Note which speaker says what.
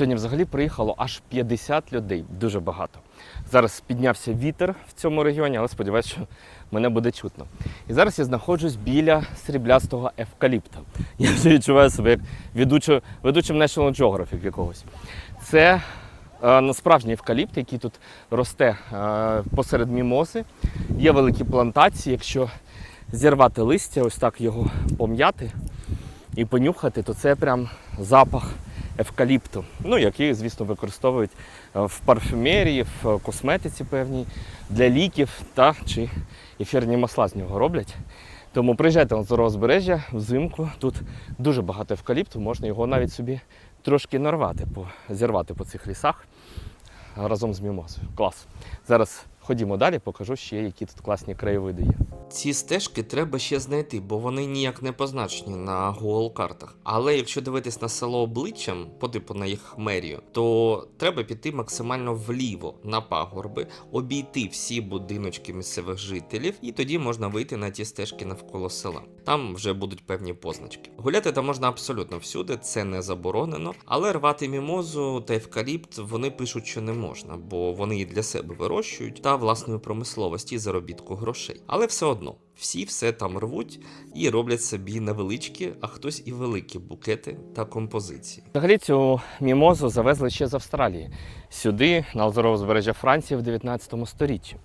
Speaker 1: Сьогодні взагалі приїхало аж 50 людей, дуже багато. Зараз піднявся вітер в цьому регіоні, але сподіваюся, що мене буде чутно. І зараз я знаходжусь біля сріблястого евкаліпта. Я вже відчуваю себе як ведучо, ведучим National Geographic якогось. Це е, ну, справжній евкаліпт, який тут росте е, посеред мімози. Є великі плантації. Якщо зірвати листя, ось так його пом'яти і понюхати, то це прям запах евкаліпту, ну, який, звісно, використовують е, в парфюмерії, в косметиці певній, для ліків та чи ефірні масла з нього роблять. Тому приїжджайте на Зорозбережжя взимку. Тут дуже багато евкаліпту, можна його навіть собі трошки нарвати, зірвати по цих лісах разом з мімозою. Клас. Зараз ходімо далі, покажу ще, які тут класні краєвиди є.
Speaker 2: Ці стежки треба ще знайти, бо вони ніяк не позначені на Google картах. Але якщо дивитись на село обличчям, по типу на їх мерію, то треба піти максимально вліво на пагорби, обійти всі будиночки місцевих жителів, і тоді можна вийти на ті стежки навколо села. Там вже будуть певні позначки. Гуляти там можна абсолютно всюди, це не заборонено, але рвати мімозу та евкаліпт вони пишуть, що не можна, бо вони і для себе вирощують та власної промисловості заробітку грошей. Але все одно. Всі все там рвуть і роблять собі невеличкі, а хтось і великі букети та композиції.
Speaker 1: Взагалі цю мімозу завезли ще з Австралії сюди, на озерове узбережжя Франції в 19 сторіччі.